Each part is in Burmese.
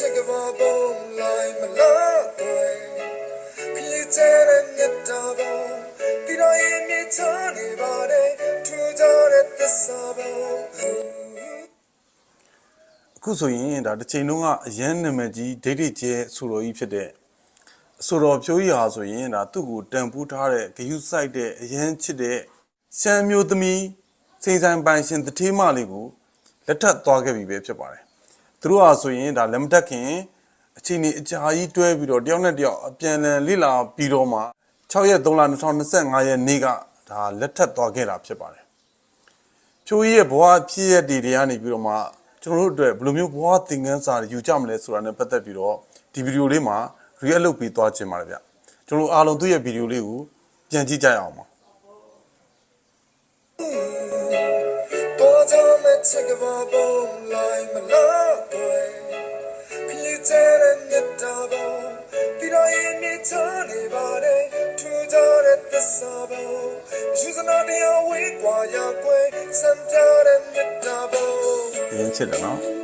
ချစ်ကဘာပုံလိုက်မလားကွယ်ခလစ်တဲ့မြတ်တာပုံဒီတော့ရင်မြချနေပါတယ်ထူကြတဲ့သစ္စာပုံအခုဆိုရင်ဒါတစ်ချိန်လုံးကအရန်နာမည်ကြီးဒိဋ္ဌိကျဲဆိုတော်ကြီးဖြစ်တဲ့အဆိုတော်ဖြိုးကြီးဟာဆိုရင်ဒါသူ့ကိုတန်ဖိုးထားတဲ့ဂယုစိုက်တဲ့အရန်ချစ်တဲ့ရှမ်းမျိုးသမီးစိန်ဆိုင်ပိုင်ရှင်တထေးမလေးကိုလက်ထပ်သွားခဲ့ပြီပဲဖြစ်ပါတယ် သူတို့ဟာဆိုရင်ဒါလက်မတက်ခင်အချိန်ကြီးအကြာကြီးတွဲပြီးတော့တယောက်နဲ့တယောက်အပြန်အလှန်လိလာပြီးတော့မှ6ရက်3လ2025ရက်နေ့ကဒါလက်ထပ်သွားခဲ့တာဖြစ်ပါတယ်ဖြိုးကြီးရဲ့ဘဝဖြစ်ရတဲ့တွေကနေပြီးတော့မှကျွန်တော်တို့အတွက်ဘယ်လိုမျိုးဘဝသင်ခန်းစာတွေယူကြမလဲဆိုတာနဲ့ပတ်သက်ပြီးတော့ဒီဗီဒီယိုလေးမှာ react လုပ်ပြီးသွားခြင်းပါတယ်ဗျကျွန်တော်တို့အားလုံးသူ့ရဲ့ဗီဒီယိုလေးကိုပြန်ကြည့်ကြရအောင်ပါ多 ချက်ကမပုံလိုက်မလို့ကိုယ်ခရီးကျတဲ့မြတ်တာပေါ်ပြီးတော့ရင်းနေချနေပါတယ်ထူကြတဲ့သစ္စာပေါ်ယူစနာတရားဝေးกว่าရကွယ်စံကြတဲ့မြတ်တာပေါ်ရင်းချစ်တယ်နော်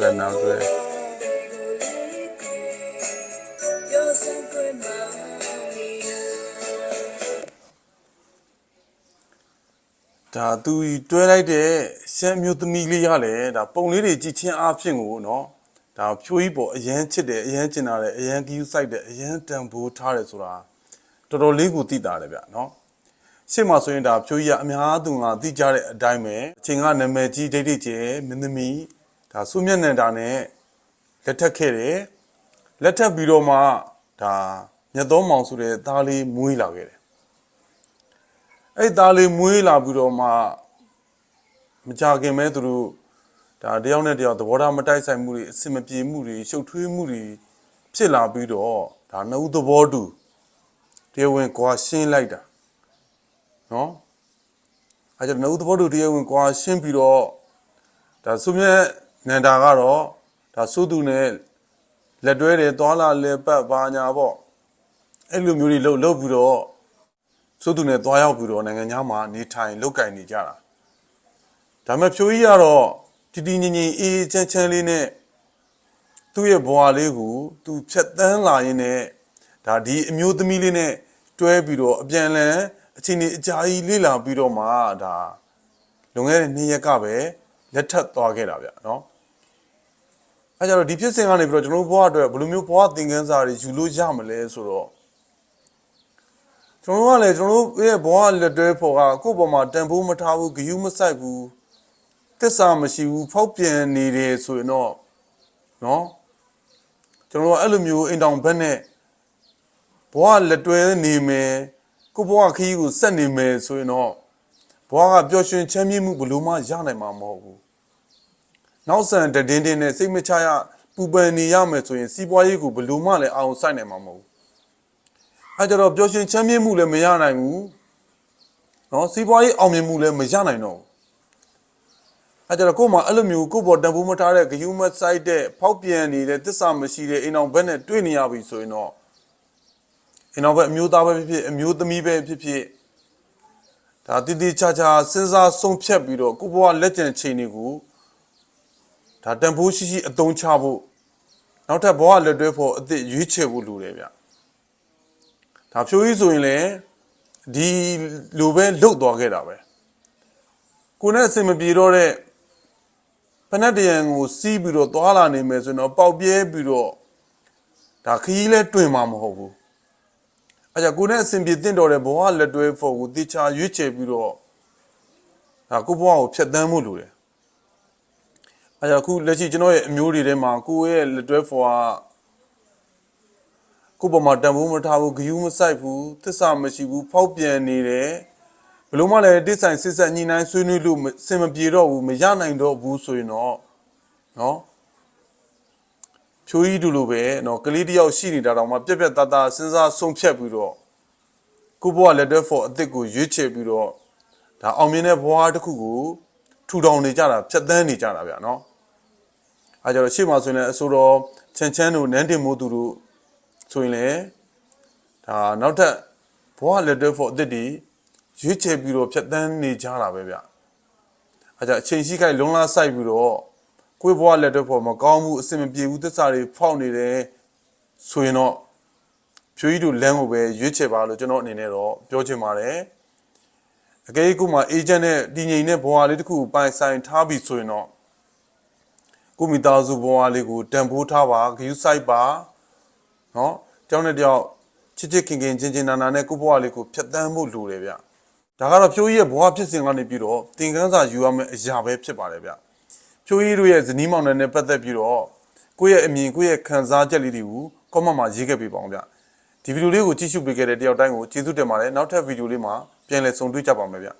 နောက်တွေ့နောက်တွေ့ You're so good, mommy. ဒါသူတွဲလိုက်တဲ့ရှမ်းမျိုးသမီးလေးရလေဒါပုံလေးတွေကြည့်ချင်းအားဖြင့်ကိုနော်ဒါဖြိုးကြီးပေါ်အရန်ချစ်တယ်အရန်ကျင်တာတယ်အရန်ကယူဆိုင်တယ်အရန်တန်ဖိုးထားတယ်ဆိုတာတော်တော်လေးကိုသိတာတယ်ဗျနော်ရှေ့မှာဆိုရင်ဒါဖြိုးကြီးကအများသူငါသိကြတဲ့အတိုင်းပဲအချိန်ကနာမည်ကြီးဒိတ်ဒိတ်ကျဲမင်းသမီး ဒါစုမျက်နှာတာနဲ့လက်ထက်ခဲ့တယ်လက်ထက်ပြီးတော့မှဒါမြတ်သောမောင်ဆိုတဲ့သားလေးမွေးလာခဲ့တယ်အဲ့သားလေးမွေးလာပြီးတော့မှမကြခင်မဲသူတို့ဒါတယောက်နဲ့တယောက်သဘောထားမတိုက်ဆိုင်မှုတွေအဆင်မပြေမှုတွေရှုပ်ထွေးမှုတွေဖြစ်လာပြီးတော့ဒါနှုတ်သဘောတူတရားဝင်ကွာရှင်းလိုက်တာနော်အဲကြောင့်နှုတ်သဘောတူတရားဝင်ကွာရှင်းပြီးတော့ဒါဆုမြတ် နန္ဒာကတော့ဒါသုသူနဲ့လက်တွဲတယ်သွာလာလဲပတ်ပါညာပေါ့အဲ့လိုမျိုးတွေလှုပ်လှုပ်ပြီးတော့စိုးသူနဲ့သွားရောက်ပြီးတော့နိုင်ငံသားမှာနေထိုင်လောက်ကင်နေကြတာဒါပေမဲ့ဖြိုးကြီးကတော့တည်တည်ငြိမ်ငြိမ်အေးအေးချမ်းချမ်းလေးနဲ့သူ့ရဲ့ဘဝလေးကိုသူဖြတ်တန်းလာရင်းနဲ့ဒါဒီအမျိုးသမီးလေးနဲ့တွဲပြီးတော့အပြန်အလှန်အချိန်ကြီးအကြာကြီးလေ့လာပြီးတော့မှဒါလွန်ခဲ့တဲ့နှစ်ရက်ကပဲ လက်ထပ်သွားခဲ့တာဗျနော်အဲကြတော့ဒီဖြစ်စဉ်ကနေပြီးတော့ကျွန်တော်တို့ဘဝအတွက်ဘယ်လိုမျိုးဘဝသင်ခန်းစာတွေယူလို့ရမလဲဆိုတော့ကျွန်တော်တို့ကလည်းကျွန်တော်တို့ရဲ့ဘဝလက်တွဲဖို့ကကိုယ့်ဘောမှာတန်ဖိုးမထားဘူးဂယုမဆိုင်ဘူးသစ္စာမရှိဘူးဖောက်ပြန်နေတယ်ဆိုရင်တော့နော်ကျွန်တော်တို့အဲ့လိုမျိုးအိမ်တောင်ဘက်နဲ့ဘဝလက်တွဲနေမယ်ကိုယ့်ဘဝခရီးကိုဆက်နေမယ်ဆိုရင်တော့ ဘဝကပျော်ရွှင်ချမ်းမြေ့မှုဘလို့မှရနိုင်မှာမဟုတ်ဘူးနောက်ဆန်တည်တင်းတင်းနဲ့စိတ်မချရပူပန်နေရမယ်ဆိုရင်စီးပွားရေးကိုဘလို့မှလည်းအောင်ဆိုင်နိုင်မှာမဟုတ်ဘူးအဲကြတော့ပျော်ရွှင်ချမ်းမြေ့မှုလည်းမရနိုင်ဘူးနော်စီးပွားရေးအောင်မြင်မှုလည်းမရနိုင်တော့ဘူးအဲကြတော့ကို့မှာအဲ့လိုမျိုးကို့ပေါ်တန်ဖိုးမထားတဲ့ဂယုမဆိုင်တဲ့ဖောက်ပြန်နေတဲ့တစ္ဆာမရှိတဲ့အိမ်အောင်ဘက်နဲ့တွေ့နေရပြီဆိုရင်တော့အိမ်အောင်ဘက်အမျိုးသားပဲဖြစ်ဖြစ်အမျိုးသမီးပဲဖြစ်ဖြစ် ဒါတည်တည်ချာချာစဉ်းစားဆုံးဖြတ်ပြီးတော့ကို့ဘဝလက်ကျန်ချိန်တွေကိုဒါတန်ဖိုးရှိရှိအသုံးချဖို့နောက်ထပ်ဘဝလက်တွဲဖို့အသစ်ရွေးချယ်ဖို့လိုတယ်ဗျဒါဖြိုးကြီးဆိုရင်လည်းဒီလိုပဲလုတ်သွားခဲ့တာပဲကိုနဲ့အစင်မပြေတော့တဲ့ဖနက်တရံကိုစီးပြီးတော့သွားလာနေမယ်ဆိုရင်တော့ပေါက်ပြဲပြီးတော့ဒါခရီးလဲတွင်မှာမဟုတ်ဘူး အဲကြကိုနဲ့အစင်ပြေတင့်တော်တဲ့ဘဝလက်တွဲဖို့ကိုတေချာရွေးချယ်ပြီးတော့ဒါကိုဘဝကိုဖျက်ဆီးမှုလိုတယ်အဲကြအခုလက်ရှိကျွန်တော်ရဲ့အမျိုးတွေထဲမှာကိုရဲ့လက်တွဲဖို့ကကိုယ့်ပေါ်မှာတန်ဖိုးမထားဘူးဂယုမဆိုင်ဘူးသစ္စာမရှိဘူးဖောက်ပြန်နေတယ်ဘလို့မှလည်းတိဆိုင်စစ်ဆက်ညှိနှိုင်းဆွေးနွေးလို့မစင်မပြေတော့ဘူးမရနိုင်တော့ဘူးဆိုရင်တော့နော် ဖြိုးကြီးတူလိုပဲနော်ကလေးတယောက်ရှိနေတာတောင်မှပြက်ပြက်သားသားစဉ်းစားဆုံးဖြတ်ပြီးတော့ကိုယ့်ဘဝလက်တွဲဖို့အစ်စ်ကိုရွေးချယ်ပြီးတော့ဒါအောင်မြင်တဲ့ဘဝတစ်ခုကိုထူထောင်နေကြတာဖြတ်သန်းနေကြတာဗျာနော်အဲကြတော့ရှေ့မှာဆိုရင်လည်းအဆိုတော်ချန်ချန်းတို့နန်းတင်မိုးသူတို့ဆိုရင်လည်းဒါနောက်ထပ်ဘဝလက်တွဲဖို့အသစ်တွေရွေးချယ်ပြီးတော့ဖြတ်သန်းနေကြတာပဲဗျအဲကြအချိန်ရှိခိုက်လုံလားဆိုင်ပြီးတော့ ကိုယ့်ဘဝလက်တွဲဖို့မကောင်းမှုအစင်မပြေဘူးသစ္စာတွေဖောက်နေတယ်ဆိုရင်တော့ဖြိုးကြီးတို့လမ်းကိုပဲရွေးချယ်ပါလို့ကျွန်တော်အနေနဲ့တော့ပြောချင်ပါတယ်အကယ်၍ကိုမှအေဂျင့်နဲ့တည်ငြိမ်တဲ့ဘဝလေးတစ်ခုကိုပိုင်ဆိုင်ထားပြီဆိုရင်တော့ကိုမိသားစုဘဝလေးကိုတန်ဖိုးထားပါဂရုစိုက်ပါနော်တယောက်နဲ့တယောက်ချစ်ချစ်ခင်ခင်ချင်းချင်းနာနာနဲ့ကိုယ့်ဘဝလေးကိုဖြတ်သန်းဖို့လိုတယ်ဗျဒါကတော့ဖြိုးကြီးရဲ့ဘဝဖြစ်စဉ်ကနေပြီးတော့သင်ခန်းစာယူရမယ့်အရာပဲဖြစ်ပါတယ်ဗျ ဖြိုးကြီးတို့ရဲ့ဇနီးမောင်နှံနဲ့ပတ်သက်ပြီးတော့ကိုယ့်ရဲ့အမြင်ကိုယ့်ရဲ့ခံစားချက်လေးတွေကိုကောမန့်မှာရေးခဲ့ပေးပါအောင်ဗျဒီဗီဒီယိုလေးကိုကြည့်ရှုပေးခဲ့တဲ့တယောက်တိုင်းကိုကျေးဇူးတင်ပါတယ်နောက်ထပ်ဗီဒီယိုလေးမှာပြန်လည်ဆုံတွေ့ကြပါမယ်ဗျ